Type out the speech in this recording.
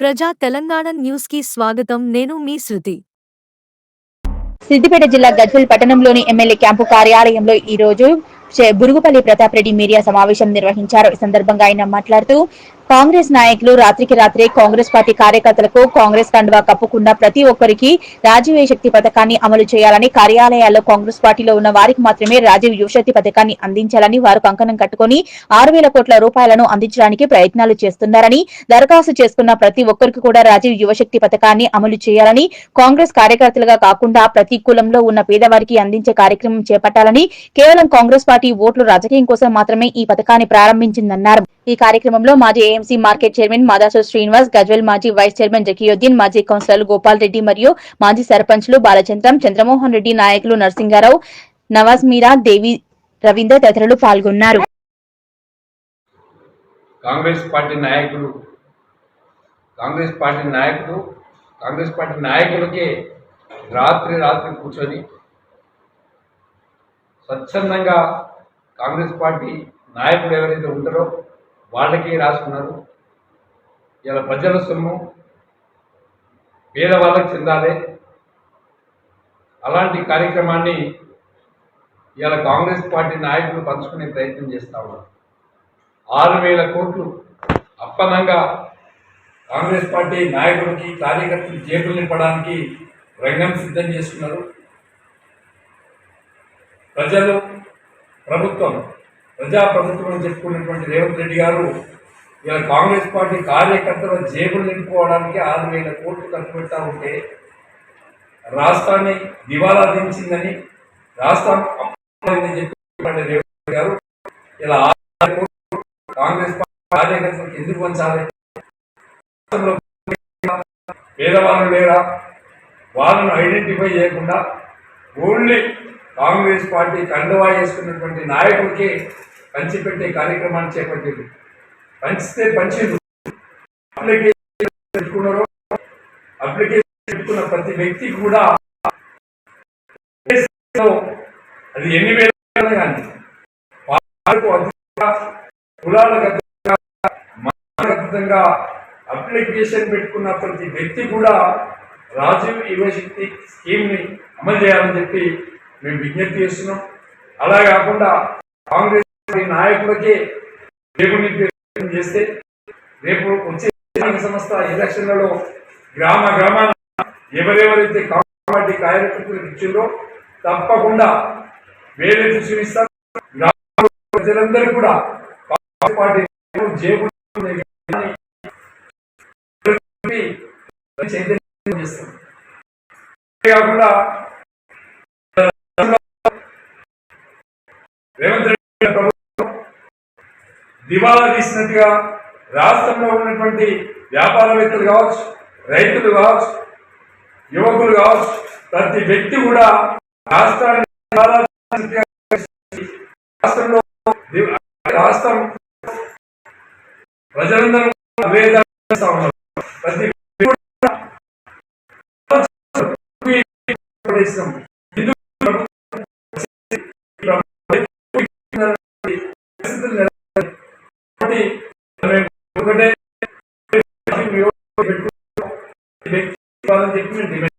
ప్రజా తెలంగాణ న్యూస్కి స్వాగతం. నేను మీ శృతి. సిద్దిపేట జిల్లా గజ్వెల్ పట్టణంలోని ఎమ్మెల్యే క్యాంపు కార్యాలయంలో ఈ రోజు బురుగుపల్లి ప్రతాప్ రెడ్డి మీడియా సమావేశం నిర్వహించారు. ఈ సందర్భంగా ఆయన మాట్లాడుతూ కాంగ్రెస్ నాయకులు రాత్రికి రాత్రే కాంగ్రెస్ పార్టీ కార్యకర్తలకు కాంగ్రెస్ కండువా కప్పకుండా ప్రతి ఒక్కరికి రాజీవ్ శక్తి పథకాన్ని అమలు చేయాలని కార్యాలయాల్లో కాంగ్రెస్ పార్టీలో ఉన్న వారికి మాత్రమే రాజీవ్ యువశక్తి పథకాన్ని అందించాలని వారు కంకణం కట్టుకుని ఆరు వేల కోట్ల రూపాయలను అందించడానికి ప్రయత్నాలు చేస్తున్నారని దరఖాస్తు చేసుకున్న ప్రతి ఒక్కరికి కూడా రాజీవ్ యువశక్తి పథకాన్ని అమలు చేయాలని కాంగ్రెస్ కార్యకర్తలుగా కాకుండా ప్రతి కులంలో ఉన్న పేదవారికి అందించే కార్యక్రమం చేపట్టాలని కేవలం కాంగ్రెస్ పార్టీ ఓట్లు రాజకీయం కోసం మాత్రమే ఈ పథకాన్ని ప్రారంభించిందన్నారు. ఈ కార్యక్రమంలో మాజీ AMC market chairman Madasu Srinivas Gajwel మాజీ వైస్ చైర్మన్ జకీయుద్దీన్ మాజీ కౌన్సిలర్ గోపాల్ రెడ్డి మరియు మాజీ సర్పంచ్లు బాలచంద్రం చంద్రమోహన్ రెడ్డి నాయకులు నరసింగారావు నవాజ్ మీరా దేవి రవీందర్ తదితరులు పాల్గొన్నారు. కాంగ్రెస్ పార్టీ నాయకులు కాంగ్రెస్ పార్టీ నాయకులు కాంగ్రెస్ పార్టీ నాయకులకి రాత్రి రాత్రి కూర్చొని స్వచ్ఛందంగా కాంగ్రెస్ పార్టీ నాయకులు ఎవరైతే ఉంటారో వాళ్ళకి రాసుకున్నారు. ఇలా ప్రజల సొమ్ము పేదవాళ్ళకి చెందాలి. అలాంటి కార్యక్రమాన్ని ఇలా కాంగ్రెస్ పార్టీ నాయకులు పంచుకునే ప్రయత్నం చేస్తా ఉన్నారు. ఆరు వేల కోట్లు అప్పనంగా కాంగ్రెస్ పార్టీ నాయకులకి కార్యకర్తలు జేబులు నింపడానికి రంగం సిద్ధం చేస్తున్నారు. ప్రజలు ప్రభుత్వం ప్రజాప్రభుత్వం అని చెప్పుకున్నటువంటి రేవంత్ రెడ్డి గారు ఇలా కాంగ్రెస్ పార్టీ కార్యకర్తల జేబులు నింపుకోవడానికి ఆరు వేల కోట్లు ఖర్చు పెడతా ఉంటే రాష్ట్రాన్ని దివాలా దించిందని రాష్ట్రం అప్పుడైందని చెప్పి రేవంత్ గారు ఇలా కాంగ్రెస్ పార్టీ కార్యకర్తలకు ఎందుకు పంచాలి? పేదవాళ్ళు లేరా? వాళ్ళను ఐడెంటిఫై చేయకుండా ఓన్లీ కాంగ్రెస్ పార్టీ కండువా చేసుకున్నటువంటి నాయకులకి పంచిపెట్టే కార్యక్రమాన్ని చేపట్టింది. పంచితే పంచింది అప్లికేషన్ పెట్టుకున్నారో అప్లికేషన్ పెట్టుకున్న ప్రతి వ్యక్తి కూడా అది ఎన్ని వేల కానీ వాళ్ళకు కులాలకు అతీతంగా, అప్లికేషన్ పెట్టుకున్న ప్రతి వ్యక్తి కూడా రాజీవ్ యువశక్తి స్కీమ్ని అమలు చేయాలని చెప్పి మేము విజ్ఞప్తి చేస్తున్నాం. అలా కాకుండా కాంగ్రెస్ పార్టీ నాయకులకే రేపు నిర్దేశం చేస్తే రేపు వచ్చే సంస్థ ఎలక్షన్లలో గ్రామ గ్రామాన ఎవరెవరైతే కాంగ్రెస్ పార్టీ కార్యకర్తలు ఇచ్చిందో తప్పకుండా వేరే చూపిస్తారు గ్రామ ప్రజలందరూ కూడా కాంగ్రెస్ పార్టీ నాయకులు చైతన్యం చేస్తాం అంతే కాకుండా రేవంత్ రెడ్డి ప్రభుత్వం దివాలా తీసినట్టుగా రాష్ట్రంలో ఉన్నటువంటి వ్యాపారవేత్తలు కావచ్చు రైతులు కావచ్చు యువకులు కావచ్చు ప్రతి వ్యక్తి కూడా రాష్ట్రాన్ని రాష్ట్రంలో రాష్ట్రం ప్రజలందరూ అవేదన ప్రతి వ్యక్తి ఒకటే పాలన చెప్పి